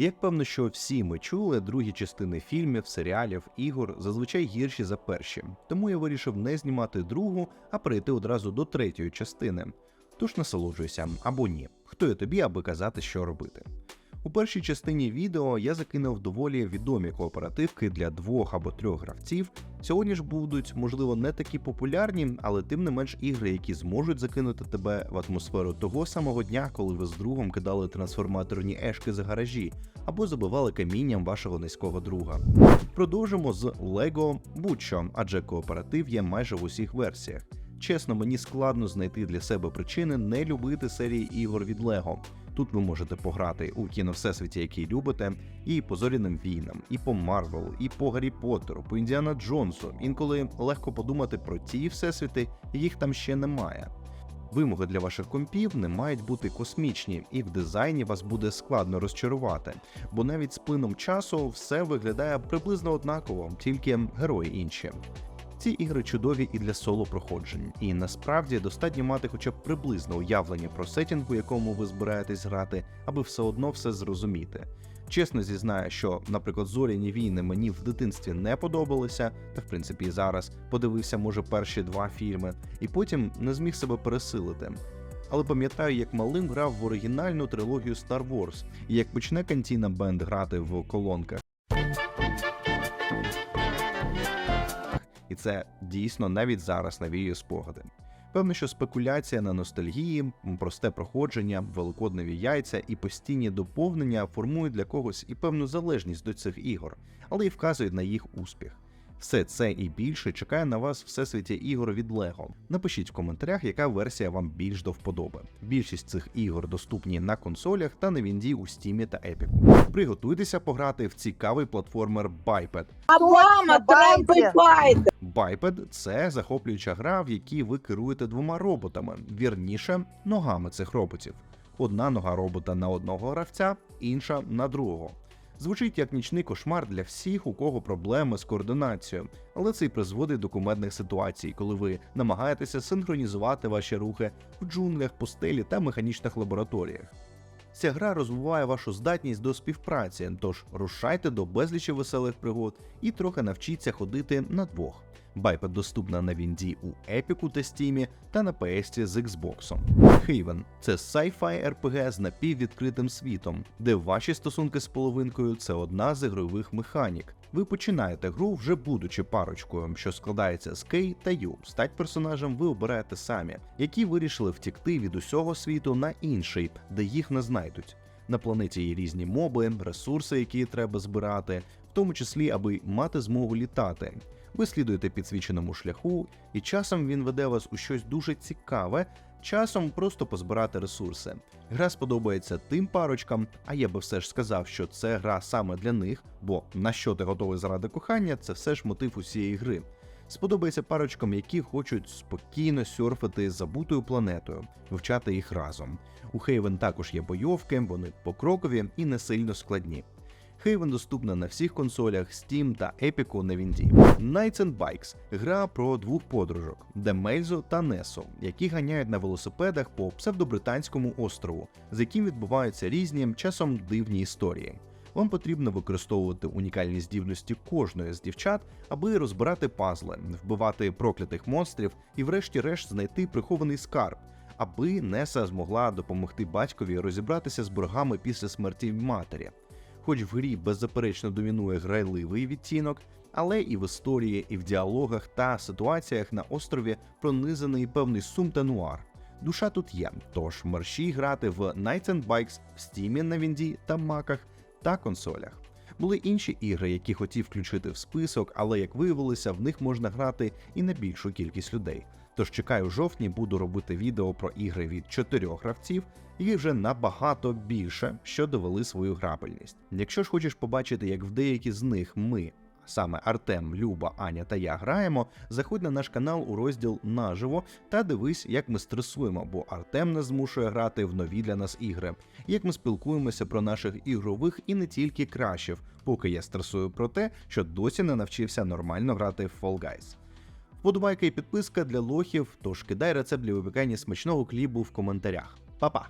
Як певно, що всі ми чули, другі частини фільмів, серіалів, ігор зазвичай гірші за перші. Тому я вирішив не знімати другу, а перейти одразу до третьої частини. Тож насолоджуйся або ні. Хто я тобі, аби казати, що робити. У першій частині відео я закинув доволі відомі кооперативки для двох або трьох гравців. Сьогодні ж будуть, можливо, не такі популярні, але тим не менш ігри, які зможуть закинути тебе в атмосферу того самого дня, коли ви з другом кидали трансформаторні ешки за гаражі або забивали камінням вашого низького друга. Продовжимо з Lego будь-що, адже кооператив є майже в усіх версіях. Чесно, мені складно знайти для себе причини не любити серії ігор від Lego. Тут ви можете пограти у кіно всесвіті, який любите, і по зоряним війнам, і по Марвел, і по Гаррі Поттеру, по Індіана Джонсу. Інколи легко подумати про ті всесвіти, їх там ще немає. Вимоги для ваших компів не мають бути космічні, і в дизайні вас буде складно розчарувати, бо навіть з плином часу все виглядає приблизно однаково, тільки герої інші. Ці ігри чудові і для соло проходжень, і насправді достатньо мати хоча б приблизне уявлення про сетінг, у якому ви збираєтесь грати, аби все одно все зрозуміти. Чесно зізнаю, що, наприклад, зоряні війни мені в дитинстві не подобалися, та в принципі і зараз подивився, може, перші два фільми, і потім не зміг себе пересилити. Але пам'ятаю, як малим грав в оригінальну трилогію Star Wars, і як почне Кантіна Бенд грати в колонках. Це дійсно навіть зараз навіює спогади. Певно, що спекуляція на ностальгії, просте проходження, великодневі яйця і постійні доповнення формують для когось і певну залежність до цих ігор, але й вказують на їх успіх. Все це і більше чекає на вас всесвіті ігор від Lego. Напишіть в коментарях, яка версія вам більш до вподоби. Більшість цих ігор доступні на консолях та на Вінді у Steam та Epic. Приготуйтеся пограти в цікавий платформер Biped. Мама, Байте. байте. Biped – це захоплююча гра, в якій ви керуєте двома роботами, вірніше ногами цих роботів. Одна нога робота на одного гравця, інша на другого. Звучить як нічний кошмар для всіх, у кого проблеми з координацією, але це й призводить до кумедних ситуацій, коли ви намагаєтеся синхронізувати ваші рухи в джунглях, пустелі та механічних лабораторіях. Ця гра розвиває вашу здатність до співпраці, тож рушайте до безлічі веселих пригод і трохи навчіться ходити на двох. Байпед доступна на Вінді у Епіку та Стімі та на PS з Xbox. Haven – це sci-fi RPG з напіввідкритим світом, де ваші стосунки з половинкою це одна з ігрових механік. Ви починаєте гру вже будучи парочкою, що складається з Кей та Ю. Стать персонажем ви обираєте самі, які вирішили втікти від усього світу на інший, де їх не знайдуть. На планеті є різні моби, ресурси, які треба збирати, в тому числі, аби мати змогу літати. Ви слідуєте підсвіченому шляху, і часом він веде вас у щось дуже цікаве, часом просто позбирати ресурси. Гра сподобається тим парочкам, а я би все ж сказав, що це гра саме для них, бо на що ти готовий заради кохання, це все ж мотив усієї гри. Сподобається парочкам, які хочуть спокійно сюрфити забутою планетою, вивчати їх разом. У Хейвен також є бойовки, вони покрокові і не сильно складні. Haven доступна на всіх консолях Steam та Epic на Вінді. Knights and Bikes – гра про двох подружок Демельзо та Несо, які ганяють на велосипедах по псевдобританському острову, з яким відбуваються різні, часом дивні історії. Вам потрібно використовувати унікальні здібності кожної з дівчат, аби розбирати пазли, вбивати проклятих монстрів і, врешті-решт, знайти прихований скарб, аби Неса змогла допомогти батькові розібратися з боргами після смерті матері. Хоч в грі беззаперечно домінує грайливий відтінок, але і в історії, і в діалогах та ситуаціях на острові пронизаний певний сум та нуар. Душа тут є, тож мерщій грати в Knights and Bikes в Steam на Вінді та Маках та консолях. Були інші ігри, які хотів включити в список, але як виявилося, в них можна грати і на більшу кількість людей. Тож чекаю в жовтні, буду робити відео про ігри від чотирьох гравців, і вже набагато більше, що довели свою грабельність. Якщо ж хочеш побачити, як в деякі з них ми. Саме Артем, Люба, Аня та я граємо. Заходь на наш канал у розділ наживо та дивись, як ми стресуємо, бо Артем нас змушує грати в нові для нас ігри. Як ми спілкуємося про наших ігрових і не тільки кращів, поки я стресую про те, що досі не навчився нормально грати в Fall Guys. Вподобайка і підписка для лохів, тож кидай рецепт для випікання смачного клібу в коментарях. Па-па!